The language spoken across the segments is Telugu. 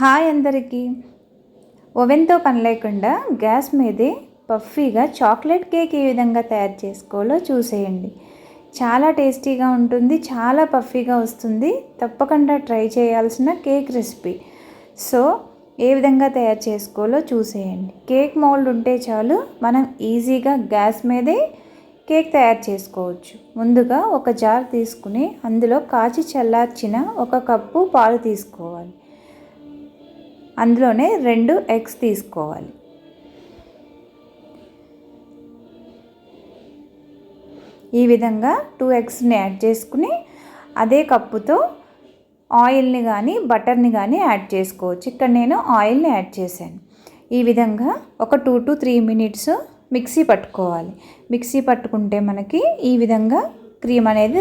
హాయ్ అందరికీ. ఓవెన్తో పని లేకుండా గ్యాస్ మీదే పఫీగా చాక్లెట్ కేక్ ఏ విధంగా తయారు చేసుకోవాలో చూసేయండి. చాలా టేస్టీగా ఉంటుంది చాలా పఫీగా వస్తుంది. తప్పకుండా ట్రై చేయాల్సిన కేక్ రెసిపీ. సో ఏ విధంగా తయారు చేసుకోవాలో చూసేయండి. కేక్ మౌల్డ్ ఉంటే చాలు మనం ఈజీగా గ్యాస్ మీదే కేక్ తయారు చేసుకోవచ్చు. ముందుగా ఒక జార్ తీసుకుని అందులో కాచి చల్లార్చిన ఒక కప్పు పాలు తీసుకోవాలి. అందులోనే రెండు ఎగ్స్ తీసుకోవాలి. ఈ విధంగా టూ ఎగ్స్ని యాడ్ చేసుకుని అదే కప్పుతో ఆయిల్ని కానీ బటర్ని కానీ యాడ్ చేసుకోవచ్చు. ఇక్కడ నేను ఆయిల్ని యాడ్ చేశాను. ఈ విధంగా ఒక two to three minutes mixie పట్టుకోవాలి. మిక్సీ పట్టుకుంటే మనకి ఈ విధంగా క్రీమ్ అనేది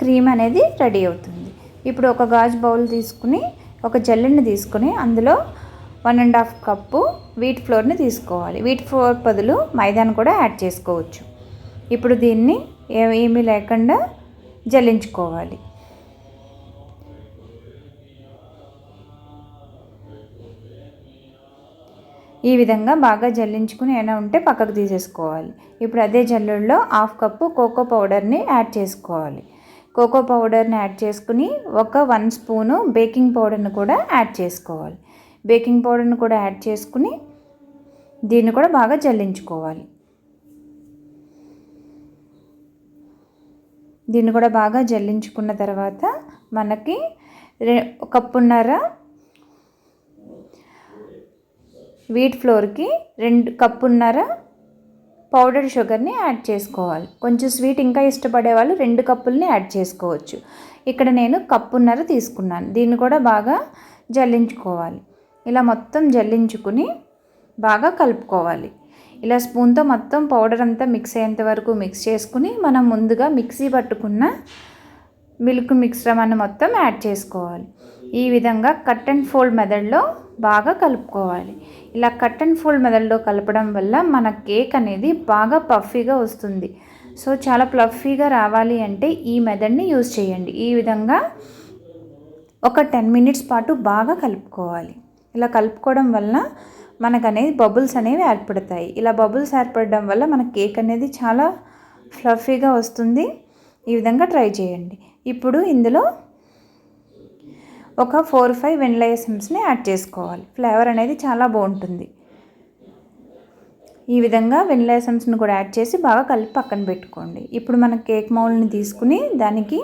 క్రీమ్ అనేది రెడీ అవుతుంది. ఇప్పుడు ఒక గాజు బౌల్ తీసుకుని ఒక జల్లెని తీసుకుని అందులో one and half cup wheat ఫ్లోర్ని తీసుకోవాలి. వీట్ ఫ్లోర్ బదులు మైదాను కూడా యాడ్ చేసుకోవచ్చు. ఇప్పుడు దీన్ని ఏమీ లేకుండా జల్లించుకోవాలి. ఈ విధంగా బాగా జల్లించుకుని ఏమైనా ఉంటే పక్కకు తీసేసుకోవాలి. ఇప్పుడు అదే జల్లుల్లో హాఫ్ కప్పు కోకో పౌడర్ని యాడ్ చేసుకోవాలి. కోకో పౌడర్ని యాడ్ చేసుకుని ఒక వన్ స్పూను బేకింగ్ పౌడర్ని కూడా యాడ్ చేసుకోవాలి. బేకింగ్ పౌడర్ని కూడా యాడ్ చేసుకుని దీన్ని కూడా బాగా జల్లించుకోవాలి. దీన్ని కూడా బాగా జల్లించుకున్న తర్వాత మనకి కప్పున్నర వీట్ ఫ్లోర్కి రెండు కప్పున్నర పౌడర్ షుగర్ని యాడ్ చేసుకోవాలి. కొంచెం స్వీట్ ఇంకా ఇష్టపడే వాళ్ళు రెండు కప్పుల్ని యాడ్ చేసుకోవచ్చు. ఇక్కడ నేను కప్పున్నర తీసుకున్నాను. దీన్ని కూడా బాగా జల్లించుకోవాలి. ఇలా మొత్తం జల్లించుకుని బాగా కలుపుకోవాలి. ఇలా స్పూన్తో మొత్తం పౌడర్ అంతా మిక్స్ అయ్యేంత వరకు మిక్స్ చేసుకుని మనం ముందుగా మిక్సీ పట్టుకున్న మిల్క్ మిక్సరమని మొత్తం యాడ్ చేసుకోవాలి. ఈ విధంగా కట్ అండ్ ఫోల్డ్ మెథడ్లో బాగా కలుపుకోవాలి. ఇలా కట్ అండ్ ఫోల్డ్ మెథడ్లో కలపడం వల్ల మన కేక్ అనేది బాగా పఫీగా వస్తుంది. సో చాలా ప్లఫీగా రావాలి అంటే ఈ మెథడ్ని యూజ్ చేయండి. ఈ విధంగా ఒక టెన్ మినిట్స్ పాటు బాగా కలుపుకోవాలి. ఇలా కలుపుకోవడం వల్ల మనకు అనేది బబుల్స్ అనేవి ఏర్పడతాయి. ఇలా బబుల్స్ ఏర్పడడం వల్ల మన కేక్ అనేది చాలా ఫ్లఫీగా వస్తుంది. ఈ విధంగా ట్రై చేయండి. ఇప్పుడు ఇందులో ఒక ఫోర్ ఫైవ్ వెనిలా ఎసెన్స్ని యాడ్ చేసుకోవాలి. ఫ్లేవర్ అనేది చాలా బాగుంటుంది. ఈ విధంగా వెనిలా ఎసెన్స్ని కూడా యాడ్ చేసి బాగా కలిపి పక్కన పెట్టుకోండి. ఇప్పుడు మన కేక్ మౌల్ని తీసుకుని దానికి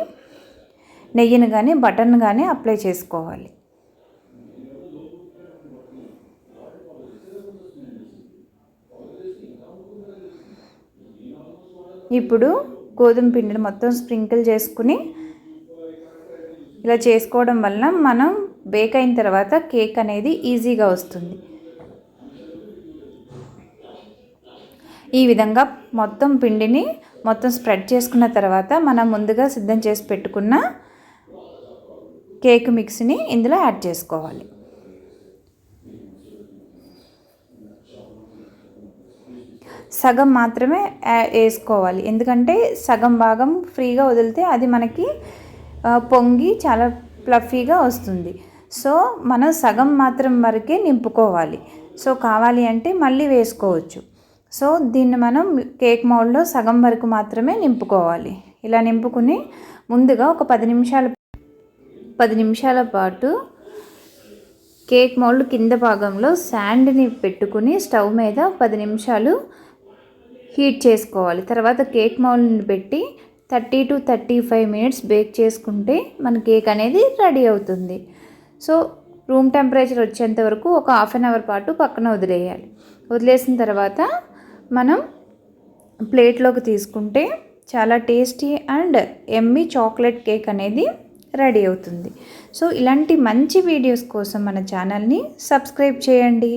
నెయ్యిని కానీ బటర్ని కానీ అప్లై చేసుకోవాలి. ఇప్పుడు గోధుమ పిండిని మొత్తం స్ప్రింకిల్ చేసుకుని ఇలా చేసుకోవడం వలన మనం బేక్ అయిన తర్వాత కేక్ అనేది ఈజీగా వస్తుంది. ఈ విధంగా మొత్తం పిండిని మొత్తం స్ప్రెడ్ చేసుకున్న తర్వాత మనం ముందుగా సిద్ధం చేసి పెట్టుకున్న కేక్ మిక్స్ని ఇందులో యాడ్ చేసుకోవాలి. సగం మాత్రమే వేసుకోవాలి. ఎందుకంటే సగం భాగం ఫ్రీగా వదిలితే అది మనకి పొంగి చాలా ప్లఫీగా వస్తుంది. సో మనం సగం మాత్రం వరకే నింపుకోవాలి. సో కావాలి అంటే మళ్ళీ వేసుకోవచ్చు. సో దీన్ని మనం కేక్ మౌల్డ్లో సగం వరకు మాత్రమే నింపుకోవాలి. ఇలా నింపుకుని ముందుగా ఒక పది నిమిషాల పది నిమిషాల పాటు కేక్ మౌల్డ్ కింద భాగంలో శాండ్ని పెట్టుకుని స్టవ్ మీద పది నిమిషాలు హీట్ చేసుకోవాలి. తర్వాత కేక్ మౌల్డ్ని పెట్టి thirty to thirty five minutes bake చేసుకుంటే మన కేక్ అనేది రెడీ అవుతుంది. సో రూమ్ టెంపరేచర్ వచ్చేంత వరకు ఒక హాఫ్ అన్ అవర్ పాటు పక్కన వదిలేయాలి. వదిలేసిన తర్వాత మనం ప్లేట్లోకి తీసుకుంటే చాలా tasty and yummy chocolate cake అనేది రెడీ అవుతుంది. సో ఇలాంటి మంచి వీడియోస్ కోసం మన ఛానల్ని సబ్స్క్రైబ్ చేయండి.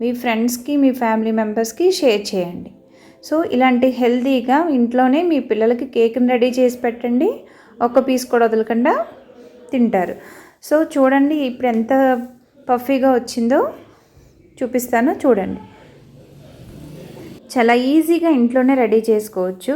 మీ ఫ్రెండ్స్కి మీ ఫ్యామిలీ మెంబర్స్కి షేర్ చేయండి. సో ఇలాంటి హెల్తీగా ఇంట్లోనే మీ పిల్లలకి కేక్ని రెడీ చేసి పెట్టండి. ఒక పీస్ కూడా వదలకుండా తింటారు. సో చూడండి ఇప్పుడు ఎంత పఫీగా వచ్చిందో చూపిస్తాను చూడండి. చాలా ఈజీగా ఇంట్లోనే రెడీ చేసుకోవచ్చు.